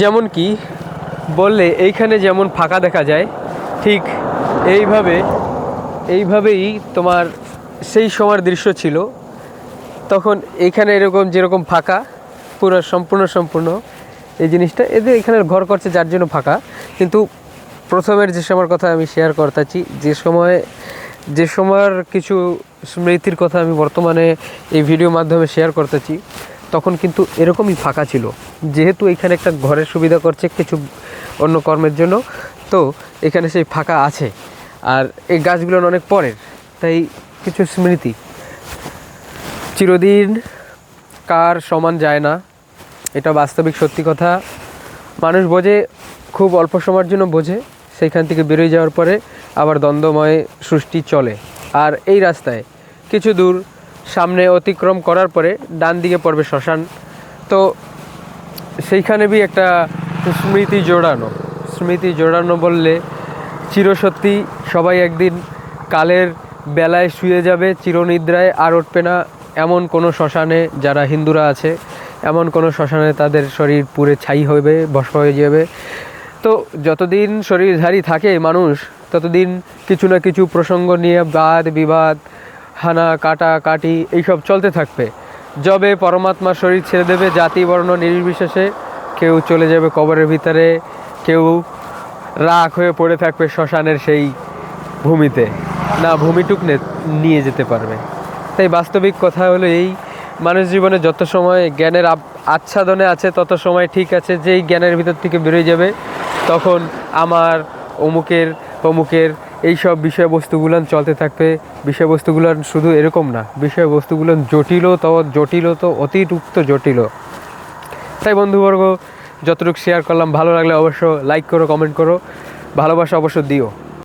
যেমন কি বললে এইখানে যেমন ফাঁকা দেখা যায়, ঠিক এইভাবে, এইভাবেই তোমার সেই সময়ের দৃশ্য ছিল। তখন এইখানে এরকম যেরকম ফাঁকা, পুরো সম্পূর্ণ সম্পূর্ণ এই জিনিসটা। এদের এখানে ঘর করছে যার জন্য ফাঁকা, কিন্তু প্রথমের যে সময়ের কথা আমি শেয়ার করতেছি, যে সময়, যে সময়ের কিছু স্মৃতির কথা আমি বর্তমানে এই ভিডিও মাধ্যমে শেয়ার করতেছি, তখন কিন্তু এরকমই ফাঁকা ছিল। যেহেতু এখানে একটা ঘরের সুবিধা করছে কিছু অন্য কর্মের জন্য, তো এখানে সেই ফাঁকা আছে। আর এই গাছগুলো অনেক পরের, তাই কিছু স্মৃতি। চিরদিন কার সমান যায় না, এটা বাস্তবিক সত্যি কথা। মানুষ বোঝে, খুব অল্প সময়ের জন্য বোঝে, সেইখান থেকে বেরোয় যাওয়ার পরে আবার দ্বন্দ্বময় সৃষ্টি চলে। আর এই রাস্তায় কিছু দূর সামনে অতিক্রম করার পরে ডান দিকে পড়বে শ্মশান। তো সেইখানে বি একটা স্মৃতি জোড়ানো। স্মৃতি জোড়ানো বললে চিরসত্যি সবাই একদিন কালের বেলায় শুয়ে যাবে, চিরনিদ্রায় আর উঠবে না। এমন কোনো শ্মশানে যারা হিন্দুরা আছে, এমন কোনো শ্মশানে তাদের শরীর পুরে ছাই হবে ভস্ম হয়ে যাবে। তো যতদিন শরীরধারী থাকে মানুষ, ততদিন কিছু না কিছু প্রসঙ্গ নিয়ে বাদ, বিবাদ, হানা, কাটা, কাটি, এইসব চলতে থাকবে। যবে পরমাত্মা শরীর ছেড়ে দেবে, জাতি বর্ণ নির্বিশেষে কেউ চলে যাবে কবরের ভিতরে, কেউ রাখ হয়ে পড়ে থাকবে শ্মশানের সেই ভূমিতে। না, ভূমিটুক নিয়ে যেতে পারবে। তাই বাস্তবিক কথা হলো এই, মানুষ জীবনে যত সময় জ্ঞানের আচ্ছাদনে আছে, তত সময় ঠিক আছে, যেই জ্ঞানের ভিতর থেকে বেরোয় যাবে, তখন আমার অমুকের অমুকের এই সব বিষয়বস্তুগুলো চলতে থাকবে। বিষয়বস্তুগুলো শুধু এরকম না, বিষয়বস্তুগুলো জটিল তো জটিল তো, অতিরিক্ত জটিল তাই বন্ধুবর্গ, যতটুকু শেয়ার করলাম, ভালো লাগলে অবশ্য লাইক করো কমেন্ট করো। ভালোবাসা অবশ্য দিও।